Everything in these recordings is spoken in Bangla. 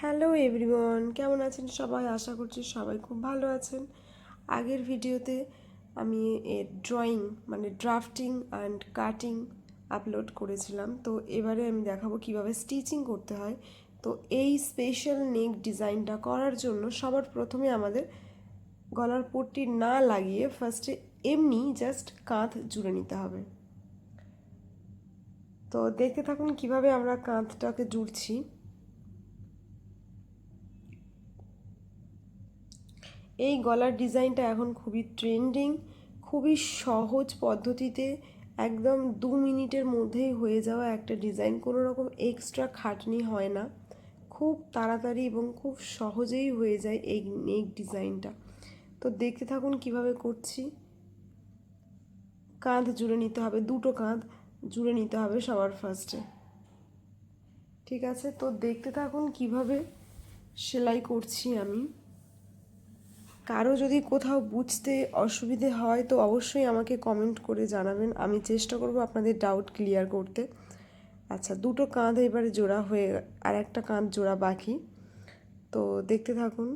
হ্যালো এভরিওয়ান, কেমন আছেন সবাই? আশা করছি সবাই খুব ভালো আছেন। আগের ভিডিওতে আমি এর ড্রয়িং মানে ড্রাফটিং অ্যান্ড কাটিং আপলোড করেছিলাম। তো এবারে আমি দেখাবো কীভাবে স্টিচিং করতে হয়। তো এই স্পেশাল নেক ডিজাইনটা করার জন্য সবার প্রথমে আমাদের গলার পট্টি না লাগিয়ে ফার্স্টে এমনি জাস্ট কাঁধ জুড়ে নিতে হবে। তো দেখতে থাকুন কীভাবে আমরা কাঁধটাকে জুড়ছি। এই গলার ডিজাইনটা এখন খুবই ট্রেন্ডিং, খুবই সহজ পদ্ধতিতে একদম দু মিনিটের মধ্যেই হয়ে যাওয়া একটা ডিজাইন। কোনো রকম এক্সট্রা খাটনি হয় না। খুব তাড়াতাড়ি এবং খুব সহজেই হয়ে যায় এই নেক ডিজাইনটা। তো দেখতে থাকুন কীভাবে করছি। কাঁধ জুড়ে নিতে হবে, দুটো কাঁধ জুড়ে নিতে হবে সবার ফার্স্টে ঠিক আছে? তো দেখতে থাকুন কীভাবে সেলাই করছি আমি। কারও যদি কোথাও বুঝতে অসুবিধে হয়, তো অবশ্যই আমাকে কমেন্ট করে জানাবেন। আমি চেষ্টা করব আপনাদের ডাউট ক্লিয়ার করতে। আচ্ছা দুটো কাঁধ এবারে জোড়া হয়ে, আর একটা কাঁধ জোড়া বাকি। তো দেখতে থাকুন।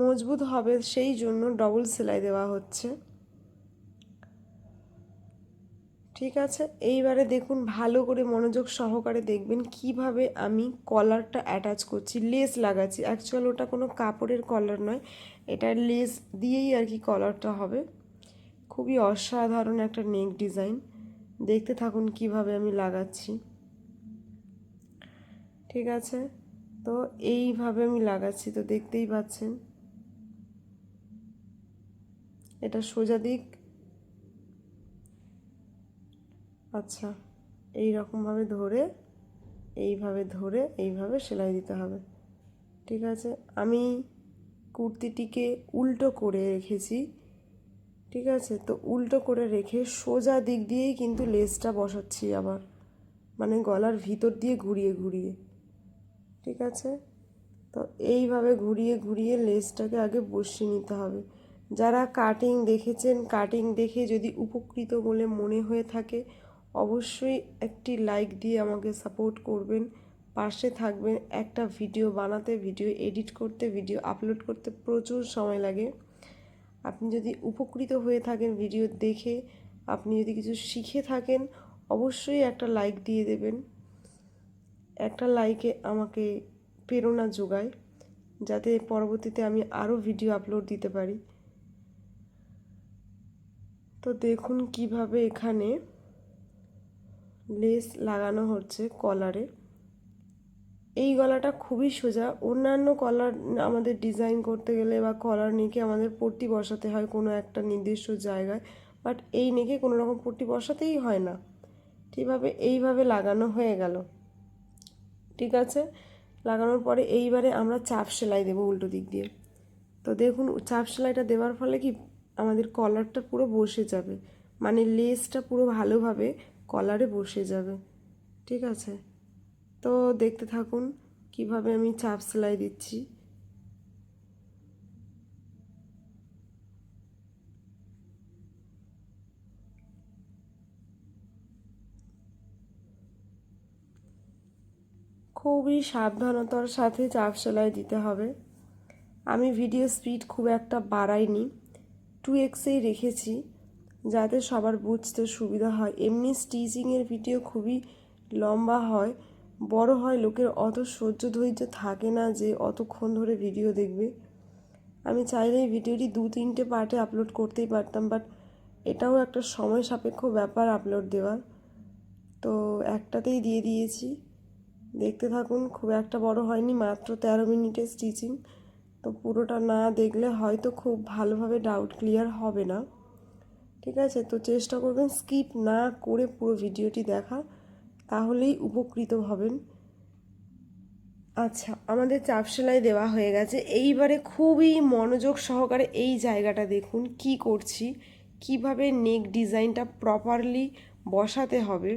মজবুত হবে সেই জন্য ডবল সেলাই দেওয়া হচ্ছে। ঠিক আছে? এইবারে দেখুন, ভালো করে মনোযোগ সহকারে দেখবেন কীভাবে আমি কলারটা অ্যাটাচ করছি লেস লাগাচ্ছি। অ্যাকচুয়াল ওটা কোনো কাপড়ের কলার নয়, এটা লেস দিয়েই আর কি কলারটা হবে। খুবই অসাধারণ একটা নেক ডিজাইন দেখতে থাকুন কীভাবে আমি লাগাচ্ছি। ঠিক আছে? তো এইভাবে আমি লাগাচ্ছি, তো দেখতেই পাচ্ছেন। এটা সোজা দিক আচ্ছা এই রকমভাবে ধরে, এইভাবে ধরে, এইভাবে সেলাই দিতে হবে। ঠিক আছে? আমি কুর্তিটিকে উল্টো করে রেখেছি। ঠিক আছে? তো উল্টো করে রেখে সোজা দিক দিয়েই কিন্তু লেসটা বসাচ্ছি আবার। মানে গলার ভিতর দিয়ে ঘুরিয়ে ঘুরিয়ে। ঠিক আছে? তো এইভাবে ঘুরিয়ে ঘুরিয়ে লেসটাকে আগে বসিয়ে নিতে হবে। যারা কাটিং দেখেছেন, কাটিং দেখে যদি উপকৃত বলে মনে হয়ে থাকে অবশ্যই একটি লাইক দিয়ে আমাকে সাপোর্ট করবেন। পাশে থাকবেন একটা ভিডিও বানাতে ভিডিও এডিট করতে ভিডিও আপলোড করতে প্রচুর সময় লাগে। আপনি যদি উপকৃত হয়ে থাকেন ভিডিও দেখে, আপনি যদি কিছু শিখে থাকেন, অবশ্যই একটা লাইক দিয়ে দেবেন। একটা লাইকে আমাকে প্রেরণা যোগায়, যাতে পরবর্তীতে আমি আরও ভিডিও আপলোড দিতে পারি। তো দেখুন কীভাবে এখানে লেস লাগানো হচ্ছে কলারে। এই গলাটা খুবই সোজা। অন্যান্য কলার আমাদের ডিজাইন করতে গেলে বা কলার নেকে আমাদের পট্টি বসাতে হয় কোনো একটা নির্দিষ্ট জায়গায়, বাট এই নেকে কোনো রকম পট্টি বসাতেই হয় না। ঠিকভাবে এইভাবে লাগানো হয়ে গেল। ঠিক আছে? লাগানোর পরে এইবারে আমরা চাপ সেলাই দেবো উল্টো দিক দিয়ে। তো দেখুন, চাপ সেলাইটা দেওয়ার ফলে কি আমাদের কলারটা পুরো বসে যাবে। মানে লেসটা পুরো ভালোভাবে কলারে বসে যাবে। ঠিক আছে? তো দেখতে থাকুন কীভাবে আমি চাপ সেলাই দিচ্ছি। খুবই সাবধানতার সাথে চাপ সেলাই দিতে হবে। আমি ভিডিও স্পিড খুব একটা বাড়াইনি। টু এক্সেই রেখেছি। যাতে সবার বুঝতে সুবিধা হয়। এমনি স্টিচিংয়ের ভিডিও খুবই লম্বা হয়, বড় হয়, লোকের অত সহ্য ধৈর্য থাকে না যে অতক্ষণ ধরে ভিডিও দেখবে। আমি চাইলে এই ভিডিওটি দু, তিনটে পার্টে আপলোড করতেই পারতাম, বাট এটাও একটা সময় সাপেক্ষ ব্যাপার আপলোড দেওয়ার। তো একটাতেই দিয়ে দিয়েছি। দেখতে থাকুন, খুব একটা বড় হয়নি, মাত্র তেরো মিনিটের স্টিচিং। তো পুরোটা না দেখলে হয়তো খুব ভালোভাবে ডাউট ক্লিয়ার হবে না। ঠিক আছে? তো চেষ্টা করবেন স্কিপ না করে পুরো ভিডিওটি দেখা, তাহলেই উপকৃত হবেন। আচ্ছা আমাদের চাপ সেলাই দেওয়া হয়ে গেছে। এইবারে খুবই মনোযোগ সহকারে এই জায়গাটা দেখুন, কি করছি, কীভাবে নেক ডিজাইনটা প্রপারলি বসাতে হবে,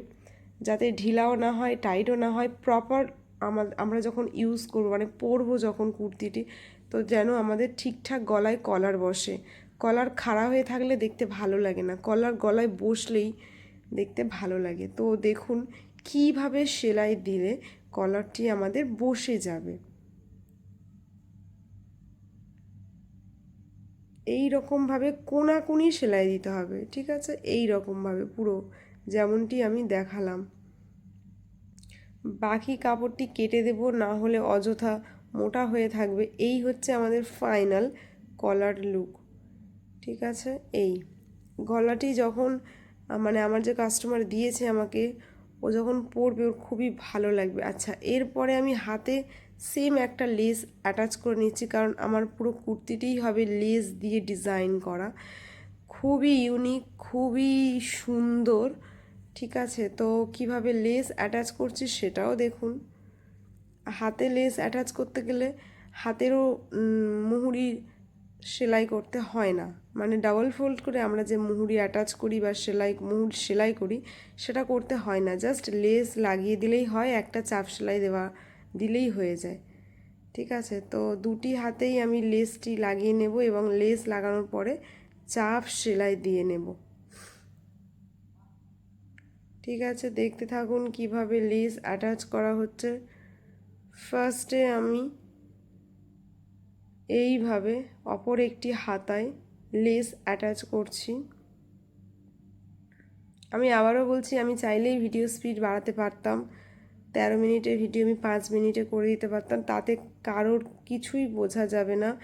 যাতে ঢিলাও না হয় টাইটও না হয় প্রপার আমরা যখন ইউজ করব মানে পরবো যখন কুর্তিটি, তো যেন আমাদের ঠিকঠাক গলায় কলার বসে। কলার খাড়া হয়ে থাকলে দেখতে ভালো লাগে না। কলার গলায় বসলেই দেখতে ভালো লাগে। তো দেখুন, কীভাবে সেলাই দিলে কলারটি আমাদের বসে যাবে। এই রকমভাবে কোনাকুনি সেলাই দিতে হবে, ঠিক আছে? এই রকমভাবে পুরো যেমনটি আমি দেখালাম। বাকি কাপড়টি কেটে দেব, না হলে অযথা মোটা হয়ে থাকবে। এই হচ্ছে আমাদের ফাইনাল কলার লুক। ঠিক আছে? এই। গলাটি যখন মানে আমার যে কাস্টমার দিয়েছে আমাকে, ও যখন পরবে, ওর খুবই ভালো লাগবে। আচ্ছা এরপরে আমি হাতে সেম একটা লেস অ্যাটাচ করে নিচ্ছি, কারণ আমার পুরো কুর্তিটিই হবে লেস দিয়ে ডিজাইন করা। খুবই ইউনিক খুবই সুন্দর, ঠিক আছে? তো কীভাবে লেস অ্যাটাচ করছি সেটাও দেখুন। হাতে লেস অ্যাটাচ করতে গেলে হাতেরও মুহুরি সেলাই করতে হয় না। মানে ডাবল ফোল্ড করে আমরা যে মুহুরি অ্যাটাচ করি বা সেলাই, মুহুর সেলাই করি, সেটা করতে হয় না। জাস্ট লেস লাগিয়ে দিলেই হয়, একটা চাপ সেলাই দেওয়া দিলেই হয়ে যায়। ঠিক আছে? তো দুটি হাতেই আমি লেসটি লাগিয়ে নেব এবং লেস লাগানোর পরে চাপ সেলাই দিয়ে নেব। ঠিক আছে? দেখতে থাকুন কীভাবে লেস অ্যাটাচ করা হচ্ছে। ফার্স্টে আমি এইভাবে অপর একটি হাতায় লেস অ্যাটাচ করছি। আমি আবারও বলছি, আমি চাইলেই ভিডিও স্পিড বাড়াতে পারতাম। তেরো মিনিটের ভিডিও আমি পাঁচ মিনিটে করে দিতে পারতাম। তাতে কারোর কিছুই বোঝা যাবে না,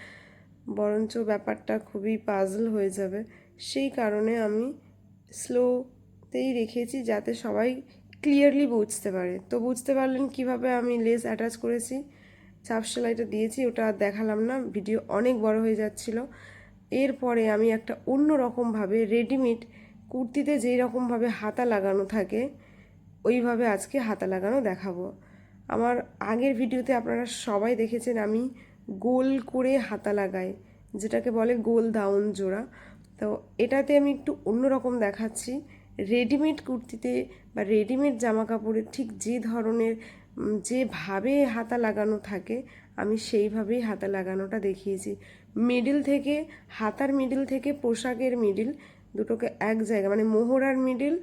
বরঞ্চ ব্যাপারটা খুবই পাজল হয়ে যাবে। সেই কারণে আমি স্লোতেই রেখেছি যাতে সবাই ক্লিয়ারলি বুঝতে পারে। তো বুঝতে পারলেন কীভাবে আমি লেস অ্যাটাচ করেছি? চাপ সেলাইটা দিয়েছি, ওটা দেখালাম না, ভিডিও অনেক বড় হয়ে যাচ্ছিল। এরপরে আমি একটা অন্য রকমভাবে রেডিমেড কুর্তিতে যেই রকমভাবে হাতা লাগানো থাকে, ওইভাবে আজকে হাতা লাগানো দেখাবো। আমার আগের ভিডিওতে আপনারা সবাই দেখেছেন আমি গোল করে হাতা লাগাই, যেটাকে বলে গোল দাউন জোড়া। তো এটাতে আমি একটু অন্যরকম দেখাচ্ছি। রেডিমেড কুর্তিতে বা রেডিমেড জামা কাপড়ে ঠিক যে ধরনের যেভাবে হাতা লাগানো থাকে, আমি সেইভাবেই হাতা লাগানোটা দেখিয়েছি। মিডিল থেকে, হাতার মিডিল থেকে পোশাকের মিডিল দুটোকে এক জায়গা মানে মোহরার মিডিল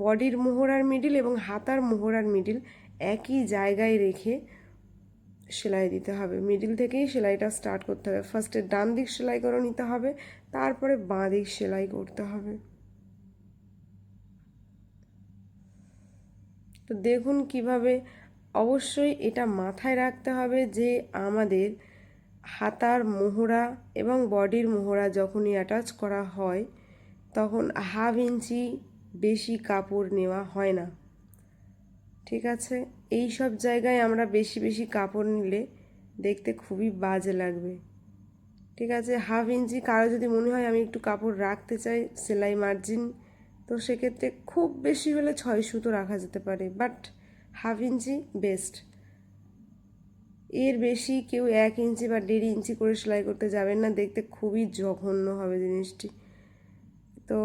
বডির মোহরার মিডিল এবং হাতার মোহরার মিডিল একই জায়গায় রেখে সেলাই দিতে হবে। মিডিল থেকেই সেলাইটা স্টার্ট করতে হবে। ফার্স্টে ডান দিক সেলাই করে নিতে হবে, তারপরে বাঁ দিক সেলাই করতে হবে। তো দেখুন কীভাবে অবশ্যই এটা মাথায় রাখতে হবে যে আমাদের হাতার মোহরা এবং বডির মোহরা যখনই অ্যাটাচ করা হয়, তখন হাফ ইঞ্চি বেশি কাপড় নেওয়া হয় না। ঠিক আছে? এই সব জায়গায় আমরা বেশি বেশি কাপড় নিলে দেখতে খুবই বাজে লাগবে। ঠিক আছে? হাফ ইঞ্চি কারও যদি মনে হয় আমি একটু কাপড় রাখতে চাই, সেলাই মার্জিন তো সেক্ষেত্রে খুব বেশি হলে ছয় সুতো রাখা যেতে পারে। But half inch best. এর বেশি কেউ এক ইঞ্চি বা দেড় ইঞ্চি করে সেলাই করতে যাবেন না, দেখতে খুবই জঘন্য হবে জিনিসটি। তো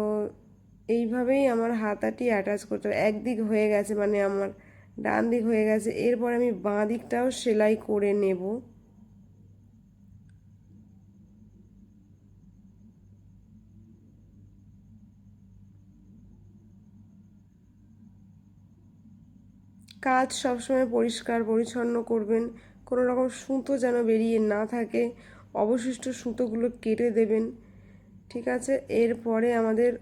এইভাবেই আমার হাতাটি অ্যাটাচ করতে হবে। একদিক হয়ে গেছে মানে আমার ডান দিক হয়ে গেছে, এরপর আমি বাঁ দিকটাও সেলাই করে নেব। কাজ সবসময় পরিষ্কার, পরিচ্ছন্ন করবেন। কোনো রকম সুতো যেন বেরিয়ে না থাকে। অবশিষ্ট সুতোগুলো কেটে দেবেন। ঠিক আছে? এরপরে আমাদের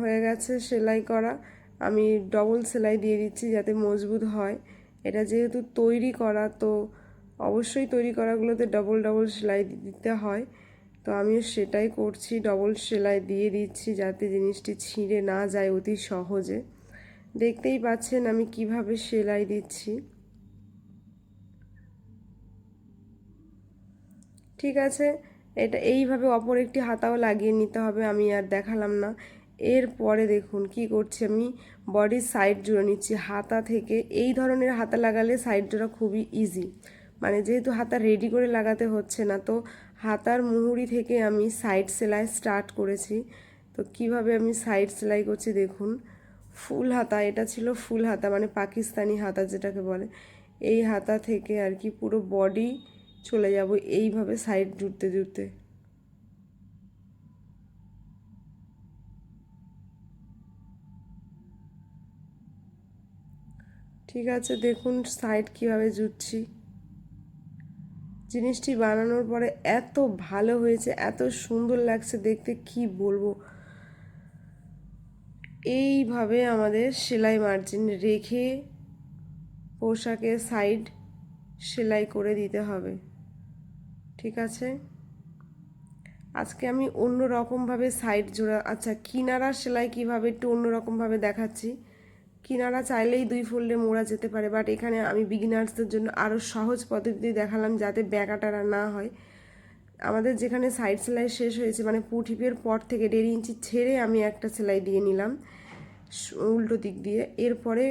হয়ে গেছে সেলাই করা। আমি ডবল সেলাই দিয়ে দিচ্ছি যাতে মজবুত হয়। এটা যেহেতু তৈরি করা, তো অবশ্যই তৈরি করাগুলোতে ডবল ডবল সেলাই দিতে হয়। তো আমিও সেটাই করছি। ডবল সেলাই দিয়ে দিচ্ছি যাতে জিনিসটি ছিঁড়ে না যায় অতি সহজে। দেখতেই পাচ্ছেন আমি কীভাবে সেলাই দিচ্ছি। ঠিক আছে, এটা এইভাবে অপর একটি হাতাও লাগিয়ে নিতে হবে, আমি আর দেখালাম না। এরপরে দেখুন কি করছি আমি বডির সাইড জুড়ে নিচ্ছি। হাতা থেকে এই ধরনের হাতা লাগালে সাইড জোড়া খুবই ইজি মানে যেহেতু হাতা রেডি করে লাগাতে হচ্ছে না, তো হাতার মুহুরি থেকে আমি সাইড সেলাই স্টার্ট করেছি। তো কীভাবে আমি সাইড সেলাই করছি দেখুন। ফুল হাতা, এটা ছিল ফুল হাতা মানে পাকিস্তানি হাতা যেটাকে বলে। এই হাতা থেকে আর কি পুরো বডি চলে যাব এইভাবে সাইড জুড়তে জুড়তে ঠিক আছে, দেখুন সাইড কীভাবে জুটছি। জিনিসটি বানানোর পরে এত ভালো হয়েছে, এত সুন্দর লাগছে, দেখতে কি বলব? এইভাবে আমাদের সেলাই মার্জিন রেখে পোশাকের সাইড সেলাই করে দিতে হবে। ঠিক আছে? আজকে আমি অন্য রকমভাবে সাইড জোড়া আচ্ছা কিনারা সেলাই কীভাবে একটু অন্য রকমভাবে দেখাচ্ছি। কিনারা চাইলেই দুই ফোল্ডে মোড়া যেতে পারে বাট এখানে আমি বিগিনার্সদের জন্য আরও সহজ পদ্ধতি দেখালাম যাতে ব্যাকাটারা না হয়। আমাদের যেখানে সাইড সেলাই শেষ হয়েছে মানে পুঠিপের পর থেকে দেড় ইঞ্চি ছেড়ে আমি একটা সেলাই দিয়ে নিলাম উল্টো দিক দিয়ে। এরপরে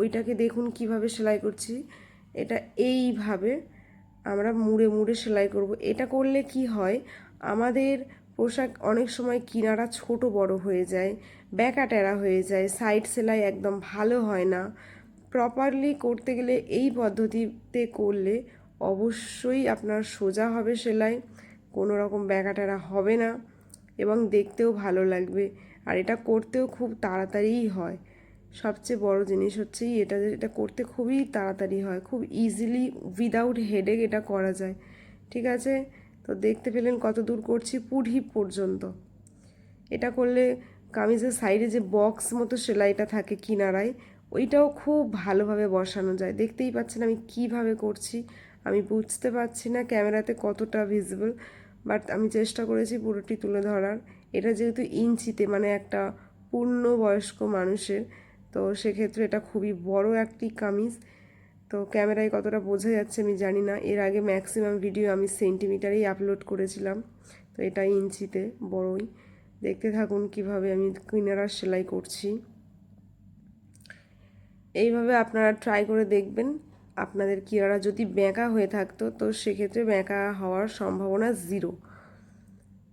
ওইটাকে দেখুন কীভাবে সেলাই করছি। এটা এইভাবে আমরা মুড়ে মুড়ে সেলাই করব। এটা করলে কি হয়, আমাদের পোশাক অনেক সময় কিনারা ছোট বড় হয়ে যায় ব্যাকা টেরা হয়ে যায় সাইড সেলাই একদম ভালো হয় না। প্রপারলি করতে গেলে এই পদ্ধতিতে করলে অবশ্যই আপনার সোজা হবে সেলাই। কোনো রকম ব্যাকাটারা হবে না এবং দেখতেও ভালো লাগবে। আর এটা করতেও খুব তাড়াতাড়িই হয়। সবচেয়ে বড় জিনিস হচ্ছে এটা এটা করতে খুবই তাড়াতাড়ি হয়। খুব ইজিলি উইদাউট হেডেক এটা করা যায়। ঠিক আছে? তো দেখতে পেলেন কত দূর করছি পুট হিপ পর্যন্ত। এটা করলে কামিজের সাইডে যে বক্স মতো সেলাইটা থাকে কিনারায়, ওইটাও খুব ভালোভাবে বসানো যায়। দেখতেই পাচ্ছেন আমি কীভাবে করছি, আমি বুঝতে পারছি না ক্যামেরাতে কতটা ভিজিবল বাট আমি চেষ্টা করেছি পুরোটি তুলে ধরার। এটা যেহেতু ইঞ্চিতে মানে একটা পূর্ণ বয়স্ক মানুষের, তো সেক্ষেত্রে এটা খুবই বড় একটি কামিজ। তো ক্যামেরায় কতটা বোঝা যাচ্ছে আমি জানি না। এর আগে ম্যাক্সিমাম ভিডিও আমি সেন্টিমিটারেই আপলোড করেছিলাম। তো এটা ইঞ্চিতে, বড়ই। দেখতে থাকুন কীভাবে আমি কিনারা সেলাই করছি। এইভাবে আপনারা ট্রাই করে দেখবেন। আপনাদের কিনারা যদি ব্যাঁকা হয়ে থাকতো, তো সেক্ষেত্রে ব্যাঁকা হওয়ার সম্ভাবনা জিরো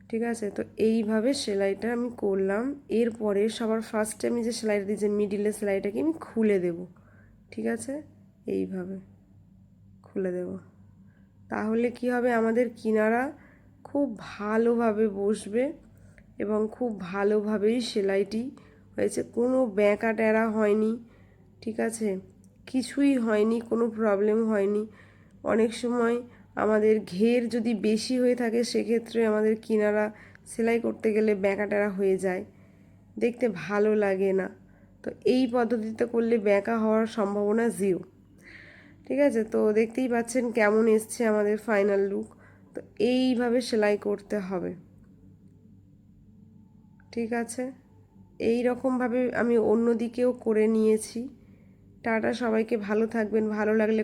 ঠিক আছে? তো এইভাবে সেলাইটা আমি করলাম। এরপরে সবার ফার্স্টে আমি যে সেলাইটা দিয়েছি মিডিলের সেলাইটাকে আমি খুলে দেব। ঠিক আছে? এইভাবে খুলে দেব। তাহলে কি হবে? আমাদের কিনারা খুব ভালোভাবে বসবে এবং খুব ভালোভাবেই সেলাইটি হয়েছে। কোনো ব্যাঁকা টেরা হয়নি। ঠিক আছে? কিছুই হয়নি, কোনো প্রবলেম হয়নি। অনেক সময় আমাদের ঘের যদি বেশি হয়ে থাকে, সেক্ষেত্রে আমাদের কিনারা সেলাই করতে গেলে ব্যাঁকাটারা হয়ে যায়। দেখতে ভালো লাগে না। তো এই পদ্ধতিতে করলে ব্যাঁকা হওয়ার সম্ভাবনা জিরো ঠিক আছে? তো দেখতেই পাচ্ছেন কেমন এসছে আমাদের ফাইনাল লুক তো এইভাবে সেলাই করতে হবে। ঠিক আছে? এই রকমভাবে আমি অন্য দিকেও করে নিয়েছি। টাটা সবাইকে ভালো থাকবেন ভালো লাগলে